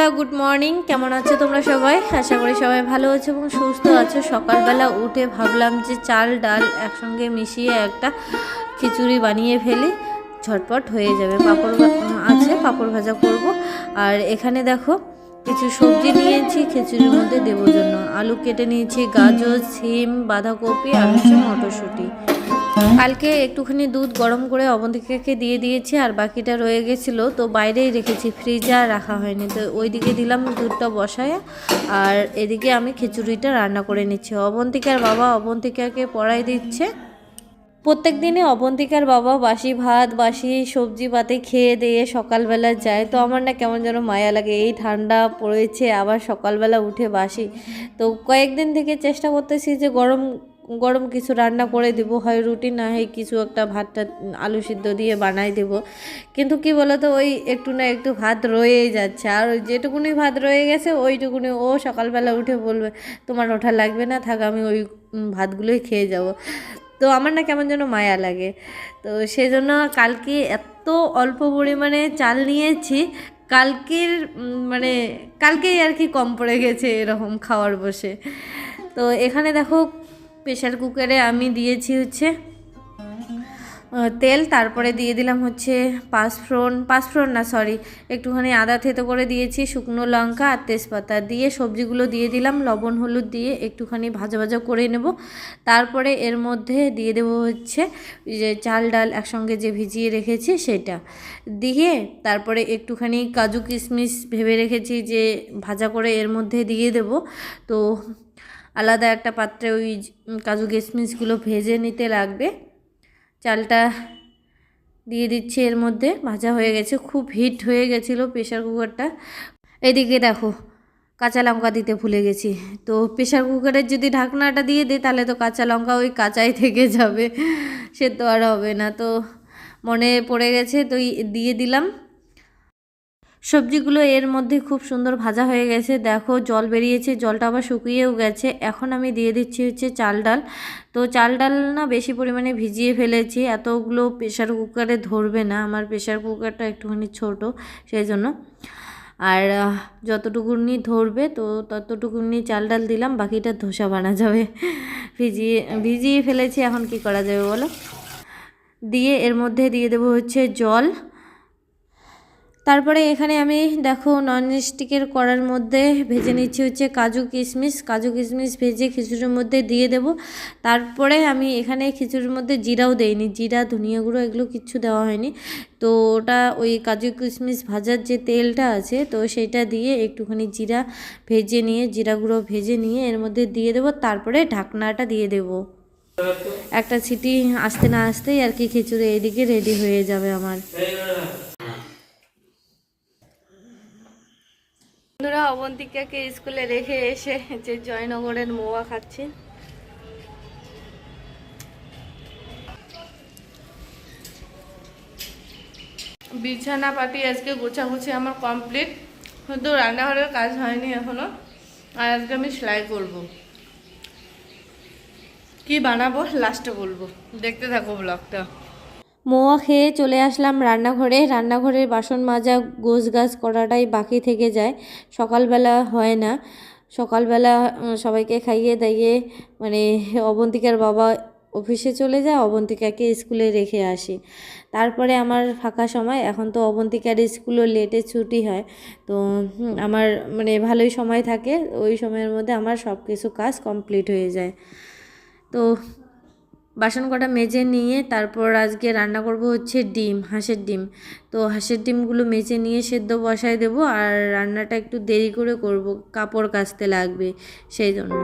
বন্ধুরা good morning কেমন আছো তোমরা সবাই? আশা করি সবাই ভালো আছো এবং সুস্থ আছো। সকালবেলা উঠে ভাবলাম যে চাল, ডাল একসঙ্গে মিশিয়ে একটা খিচুড়ি বানিয়ে ফেলি। ঝটপট হয়ে যাবে। পাঁপড় আছে, পাঁপড় ভাজা করব। আর এখানে দেখো, কিছু সবজি নিয়েছি, খিচুড়ির মধ্যে দেবো জন্য। আলু কেটে নিয়েছি, গাজর, সিম, বাঁধাকপি, আর হচ্ছে মটরশুঁটি। কালকে একটুখানি দুধ গরম করে অবন্তিকাকে দিয়ে দিয়েছি আর বাকিটা রয়ে গেছিল, তো বাইরেই রেখেছি, ফ্রিজে আর রাখা হয়নি। তো ওইদিকে দিলাম দুধটা বসায় আর এদিকে আমি খিচুড়িটা রান্না করে নিচ্ছি। অবন্তিকার বাবা অবন্তিকাকে পড়াই দিচ্ছে। প্রত্যেক দিনে অবন্তিকার বাবা বাসি ভাত, বাসি সবজি পাতে খেয়ে দিয়ে সকালবেলা যায়। তো আমার না কেমন যেন মায়া লাগে, এই ঠান্ডা পড়েছে, আবার সকালবেলা উঠে বাসি। তো কয়েকদিন থেকে চেষ্টা করতেছি যে গরম গরম কিছু রান্না করে দেবো, হয় রুটি, না হয় কিছু একটা ভাতটা, আলু সিদ্ধ দিয়ে বানাই দেবো। কিন্তু কি বলতো, ওই একটু না একটু ভাত রয়েই যাচ্ছে। আর ওই যেটুকুনি ভাত রয়ে গেছে, ওইটুকুনি ও সকালবেলা উঠে বলবে, তোমার ওঠা লাগবে না, থাক, আমি ওই ভাতগুলোই খেয়ে যাব। তো আমার না কেমন যেন মায়া লাগে। তো সেই জন্য কালকে এত অল্প পরিমাণে চাল নিয়েছি, কালকের মানে কালকেই আর কি কম পড়ে গেছে এরকম খাওয়ার বসে। তো এখানে দেখো প্রেশার কুকারে আমি দিয়েছি হচ্ছে তেল, তারপরে দিয়ে দিলাম হচ্ছে পাঁচফোড়ন পাঁচফোড়ন না সরি একটুখানি আদা থেতো করে দিয়েছি, শুকনো লঙ্কা আর তেজপাতা দিয়ে সবজিগুলো দিয়ে দিলাম, লবণ, হলুদ দিয়ে একটুখানি ভাজা ভাজা করে নেব। তারপরে এর মধ্যে দিয়ে দেবো হচ্ছে যে চাল, ডাল একসঙ্গে যে ভিজিয়ে রেখেছি সেটা। দিয়ে তারপরে একটুখানি কাজু কিশমিশ ভেবে রেখেছি যে ভাজা করে এর মধ্যে দিয়ে দেব। তো আলাদা একটা পাত্রে ওই কাজু কিশমিশগুলো ভেজে নিতে লাগবে। চালটা দিয়ে দিচ্ছি এর মধ্যে। ভাজা হয়ে গেছে, খুব হিট হয়ে গেছিল প্রেশার কুকারটা। এদিকে দেখো, কাঁচা লঙ্কা দিতে ভুলে গেছি। তো প্রেশার কুকারের যদি ঢাকনাটা দিয়ে দিই, তাহলে তো কাঁচা লঙ্কা ওই কাঁচাই থেকে যাবে। সে তো আর হবে না। তো মনে পড়ে গেছে, তো দিয়ে দিলাম। সবজিগুলো এর মধ্যে খুব সুন্দর ভাজা হয়ে গেছে। দেখো, জল বেরিয়েছে, জলটা আবার শুকিয়েও গেছে। এখন আমি দিয়ে দিচ্ছি হচ্ছে চাল ডাল। তো চাল ডাল না বেশি পরিমাণে ভিজিয়ে ফেলেছি। এতগুলো প্রেশার কুকারে ধরবে না। আমার প্রেশার কুকারটা একটুখানি ছোট, সেই জন্য। আর যতটুকুনি ধরবে, তো ততটুকুনি চাল ডাল দিলাম। বাকিটা ধোসা বানা যাবে। ভিজিয়ে ভিজিয়ে ফেলেছি। এখন কি করা যাবে বলো? দিয়ে এর মধ্যে দিয়ে দেবো হচ্ছে জল। তারপরে এখানে আমি দেখো নন স্টিকের কড়ার মধ্যে ভেজে নিচ্ছি হচ্ছে কাজু কিশমিশ। কাজু কিশমিশ ভেজে খিচুড়ির মধ্যে দিয়ে দেব। তারপরে আমি এখানে খিচুড়ির মধ্যে জিরাও দেইনি। জিরা, ধনিয়া গুঁড়ো এগুলো কিচ্ছু দেওয়া হয়নি। তো ওটা ওই কাজু কিশমিশ ভাজার যে তেলটা আছে, তো সেটা দিয়ে একটুখানি জিরা ভেজে নিয়ে, জিরা গুঁড়ো ভেজে নিয়ে এর মধ্যে দিয়ে দেবো। তারপরে ঢাকনাটা দিয়ে দেবো। একটা সিটি আসতে না আসতেই আর কি খিচুড়ি এদিকে রেডি হয়ে যাবে আমার। বন্ধুরা, অবন্তিকাকে স্কুলে রেখে এসে যে জয়নগরের মোয়া খাচ্ছি। বিছানা পাতি আজকে গোছাগুছি আমার কমপ্লিট। কিন্তু রান্নাঘরের কাজ হয়নি এখনও, আর আজকে আমি সেলাই করব। কি বানাবো, লাস্টে বলব। দেখতে থাকো ব্লগটা। মোয়া খেয়ে চলে আসলাম রান্নাঘরে। রান্নাঘরের বাসন মাজা গোছ গাছ করাটাই বাকি থেকে যায়। সকালবেলা হয় না। সকালবেলা সবাইকে খাইয়ে দাইয়ে মানে অবন্তিকার বাবা অফিসে চলে যায়, অবন্তিকাকে স্কুলে রেখে আসি। তারপরে আমার ফাঁকা সময়। এখন তো অবন্তিকার স্কুলও লেটে ছুটি হয়। তো আমার মানে ভালোই সময় থাকে। ওই সময়ের মধ্যে আমার সব কিছু কাজ কমপ্লিট হয়ে যায়। তো বাসন কটা মেজে নিয়ে তারপর আজকে রান্না করব হচ্ছে ডিম, হাঁসের ডিম। তো হাঁসের ডিমগুলো মেজে নিয়ে সেদ্ধ বসায় দেব আর রান্নাটা একটু দেরি করে করব, কাপড় কাচতে লাগবে সেই জন্য।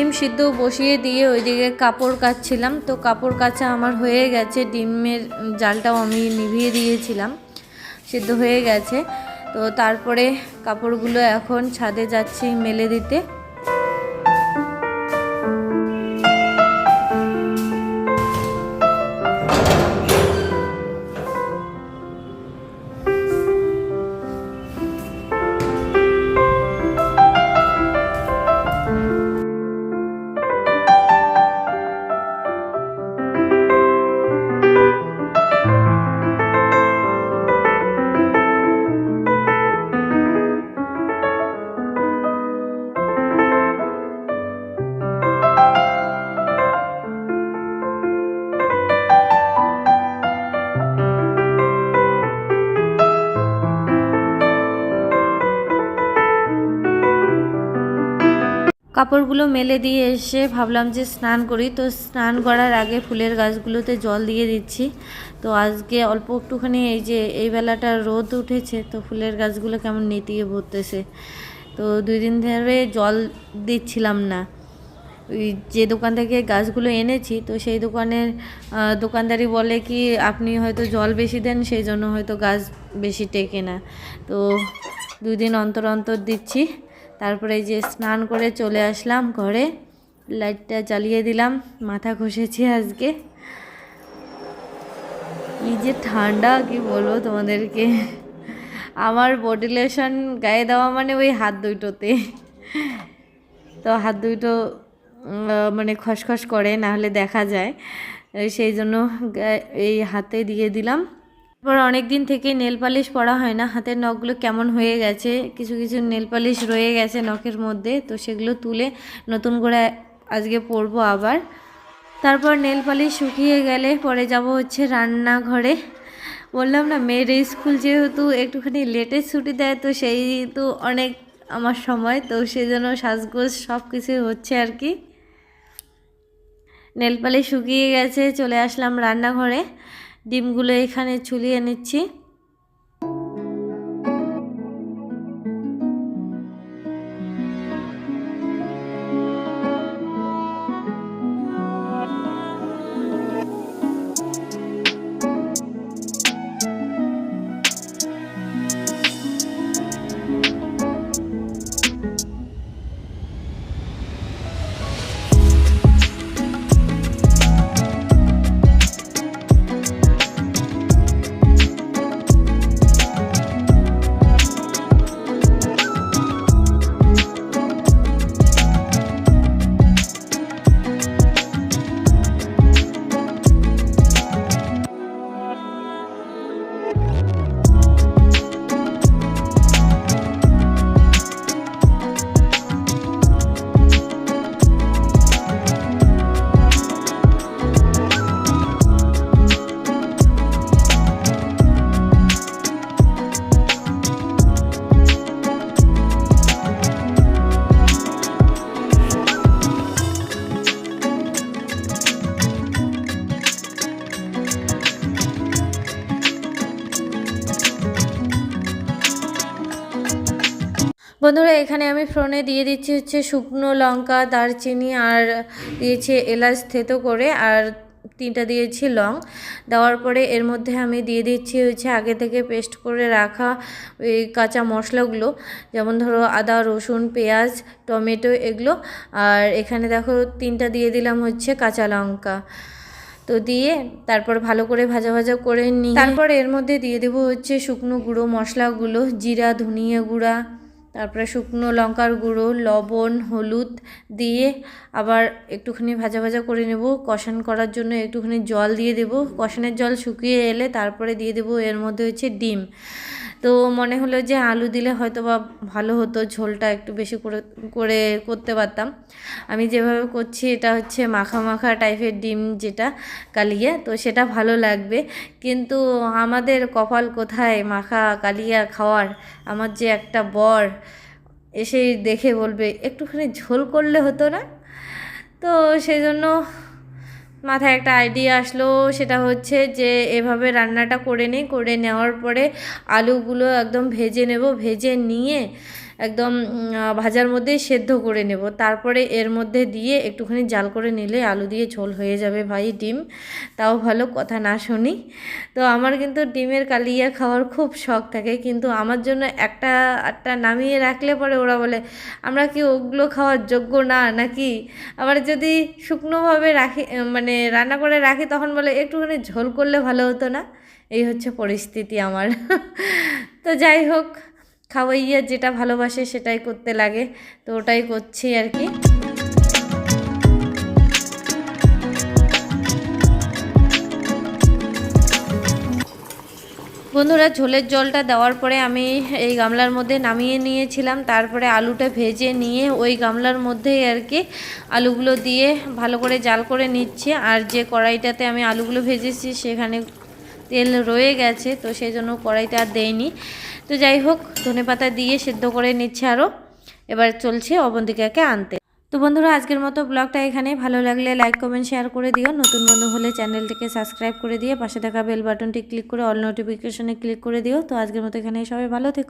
ডিম সিদ্ধ বসিয়ে দিয়ে ওইদিকে কাপড় কাচ্ছিলাম। তো কাপড় কাচা আমার হয়ে গেছে, ডিমের জালটাও আমি নিভিয়ে দিয়েছিলাম, সিদ্ধ হয়ে গেছে। তো তারপরে কাপড়গুলো এখন ছাদে যাচ্ছি মেলে দিতে। কাপড়গুলো মেলে দিয়ে এসে ভাবলাম যে স্নান করি। তো স্নান করার আগে ফুলের গাছগুলোতে জল দিয়ে দিচ্ছি। তো আজকে অল্প একটুখানি এই যে এই বেলাটা রোদ উঠেছে, তো ফুলের গাছগুলো কেমন নেতিয়ে ভরতেছে তো দুই দিন ধরে জল দিচ্ছিলাম না। ওই যে দোকান থেকে গাছগুলো এনেছি, তো সেই দোকানের দোকানদারি বলে কি, আপনি হয়তো জল বেশি দেন, সেই জন্য হয়তো গাছ বেশি টেকে না। তো দুই দিন অন্তর অন্তর দিচ্ছি। তারপরে যে স্নান করে চলে আসলাম ঘরে। লাইটটা জ্বালিয়ে দিলাম মাথা ঘষেছি আজকে। কি যে ঠান্ডা কি বলব তোমাদেরকে? আমার বডি লোশন গায়ে দেওয়া মানে ওই হাত দুটোতে। তো হাত আহ, মানে খসখস করে না হলে দেখা যায়। সেই জন্য এই হাতে দিয়ে দিলাম। তারপর অনেক দিন থেকে নেল পালিশ পরা হয় না। হাতের নখগুলো কেমন হয়ে গেছে? কিছু কিছু নেল পালিশ রয়ে গেছে নখের মধ্যে। তো সেগুলো তুলে নতুন করে আজকে পরবো আবার। তারপর নেল পালিশ শুকিয়ে গেলে পরে যাব হচ্ছে রান্নাঘরে। বললাম না, মেয়ের স্কুল যেহেতু একটুখানি লেটে ছুটি দেয়, তো সেই তো অনেক আমার সময়, তো সেই জন্য সাজগোজ সব কিছু হচ্ছে আর কি। নেল পালিশ শুকিয়ে গেছে, চলে আসলাম রান্নাঘরে। ডিমগুলো এখানে ঝুলিয়ে নিচ্ছি। বন্ধুরা, এখানে আমি ফোড়নে দিয়ে দিচ্ছি হচ্ছে শুকনো লঙ্কা, দারচিনি আর দিয়েছি এলাচ থেতো করে আর তিনটা দিয়েছি লং। দেওয়ার পরে এর মধ্যে আমি দিয়ে দিচ্ছি হচ্ছে আগে থেকে পেস্ট করে রাখা ওই কাঁচা মশলাগুলো, যেমন ধরো আদা, রসুন, পেঁয়াজ, টমেটো এগুলো। আর এখানে দেখো তিনটা দিয়ে দিলাম হচ্ছে কাঁচা লঙ্কা। তো দিয়ে তারপর ভালো করে ভাজা ভাজা করে নিই তারপর এর মধ্যে দিয়ে দেবো হচ্ছে শুকনো গুঁড়ো মশলাগুলো, জিরা, ধনিয়া গুঁড়া তারপরে শুকনো লঙ্কার গুঁড়ো, লবণ, হলুদ দিয়ে আবার একটুখানি ভাজা ভাজা করে নেব। কষান করার জন্য একটুখানি জল দিয়ে দেব। কষানের জল শুকিয়ে এলে তারপরে দিয়ে দেব এর মধ্যে হচ্ছে ডিম। তো মনে হলো যে আলু দিলে হয়তো বা ভালো হতো, ঝোলটা একটু বেশি করে করে করতে পারতাম। আমি যেভাবে করছি এটা হচ্ছে মাখা মাখা টাইপের ডিম যেটা কালিয়া, তো সেটা ভালো লাগবে। কিন্তু আমাদের কপাল কোথায় মাখা কালিয়া খাওয়ার? আমার যে একটা বর এসেই দেখে বলবে, একটুখানি ঝোল করলে হতো না? তো সেই জন্য মাথায় একটা আইডিয়া আসলো, সেটা হচ্ছে যে এভাবে রান্নাটা করে নিই, করে নেওয়ার পরে আলুগুলো একদম ভেজে নেব, ভেজে নিয়ে একদম ভাজার মধ্যে সেদ্ধ করে নেব। তারপরে এর মধ্যে দিয়ে একটুখানি জাল করে নিলে আলু দিয়ে ঝোল হয়ে যাবে ভাই ডিম। তাও ভালো কথা না শুনি। তো আমার কিন্তু ডিমের কালিয়া খাওয়ার খুব শখ থাকে, কিন্তু আমার জন্য একটা একটা নামিয়ে রাখলে পরে ওরা বলে, আমরা কি ওগুলো খাওয়ার যোগ্য না নাকি? আবার যদি শুকনোভাবে রাখি মানে রান্না করে রাখি, তখন বলে, একটুখানি ঝোল করলে ভালো হতো না। এই হচ্ছে পরিস্থিতি আমার। তো যাই হোক খাওয়াইয়া যেটা ভালোবাসে সেটাই করতে লাগে। তো ওটাই করছি আর কি। বন্ধুরা, ঝোলের জলটা দেওয়ার পরে আমি এই গামলার মধ্যে নামিয়ে নিয়েছিলাম। তারপরে আলুটা ভেজে নিয়ে ওই গামলার মধ্যেই আর কি আলুগুলো দিয়ে ভালো করে জাল করে নিচ্ছি। আর যে কড়াইটাতে আমি আলুগুলো ভেজেছি সেখানে তেল রয়ে গেছে, তো সেই জন্য কড়াইতে আর দেয়নি তো যাই হোক, ধনে পাতা দিয়ে সেদ্ধ করে নিচ্ছে আরও এবার চলছে অবন্তিকাকে আনতে। তো বন্ধুরা, আজকের মতো ব্লগটা এখানে ভালো লাগলে লাইক, কমেন্ট, শেয়ার করে দিও। নতুন বন্ধু হলে চ্যানেলটিকে সাবস্ক্রাইব করে দিয়ে পাশে থাকা বেল বাটনটি ক্লিক করে অল নোটিফিকেশনে ক্লিক করে দিও। তো আজকের মতো এখানে সবাই ভালো থেকো।